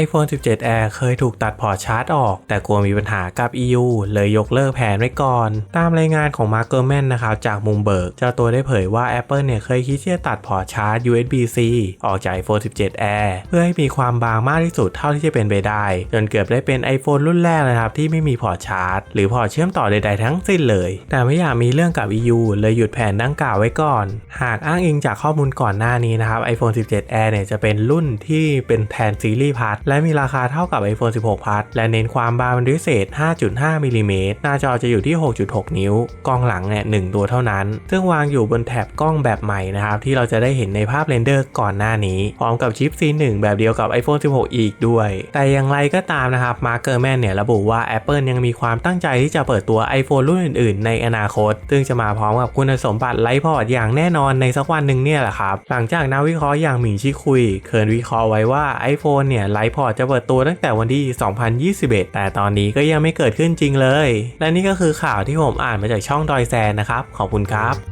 iPhone 17 Air เคยถูกตัดพอร์ตชาร์จออก แต่กลัวมีปัญหากับ EU เลยยกเลิกแผนไว้ก่อน ตามรายงานของ Mark Gurman นะครับจากมุมเบิร์กเจ้าตัวได้เผยว่า Apple เนี่ยเคยคิดที่จะตัดพอร์ตชาร์จ USB-C ออกจาก iPhone 17 Air เพื่อให้มีความบางมากที่สุดเท่าที่จะเป็นไปได้ จนเกือบได้เป็น iPhone รุ่นแรกนะครับที่ไม่มีพอร์ตชาร์จ หรือพอร์ตเชื่อมต่อใดๆทั้งสิ้นเลย แต่ไม่อยากมีเรื่องกับ EU เลยหยุดแผนดังกล่าวไว้ก่อน หากอ้างอิงจากข้อมูลก่อนหน้านี้นะครับ iPhone 17 Air เนี่ยจะเป็นรุ่นที่เป็นแทนซีรีส์พัทและมีราคาเท่ากับ iPhone 16พัทและเน้นความบางเป็นพิเศษ 5.5มิลลิเมตรหน้าจอจะอยู่ที่ 6.6 นิ้ว กล้องหลังเนี่ยหตัวเท่านั้น ซึ่งวางอยู่บนแถบกล้องแบบใหม่นะครับ ที่เราจะได้เห็นในภาพเรนเดอร์ก่อนหน้านี้ พร้อมกับชิป C1 แบบเดียวกับ iPhone 16 อีกด้วย แต่อย่างไรก็ตามนะครับมาร์เกอร์แมนเนี่ยระบุว่า Apple ยังมีความตั้งใจที่จะเปิดตัว iPhone รุ่นอื่นๆ ในอนาคต ซึ่งจะมาพร้อมกับคุณสมบัติไลท์พอร์ตอย่างแน่นอนในสักวันหนึ่งเนี่ยแหละครับหลังจากนักวิเคราะห์อย่างหมิงชิคุย เคยวิเคราะห์ไว้ว่า iPhone เนี่ยไลท์พอร์ตจะเปิดตัวตั้งแต่วันที่ 2021 แต่ตอนนี้ก็ยังไม่เกิดขึ้นจริงเลย และนี่ก็คือข่าวที่ผมอ่านมาจากช่องดอยแซนนะครับ ขอบคุณครับ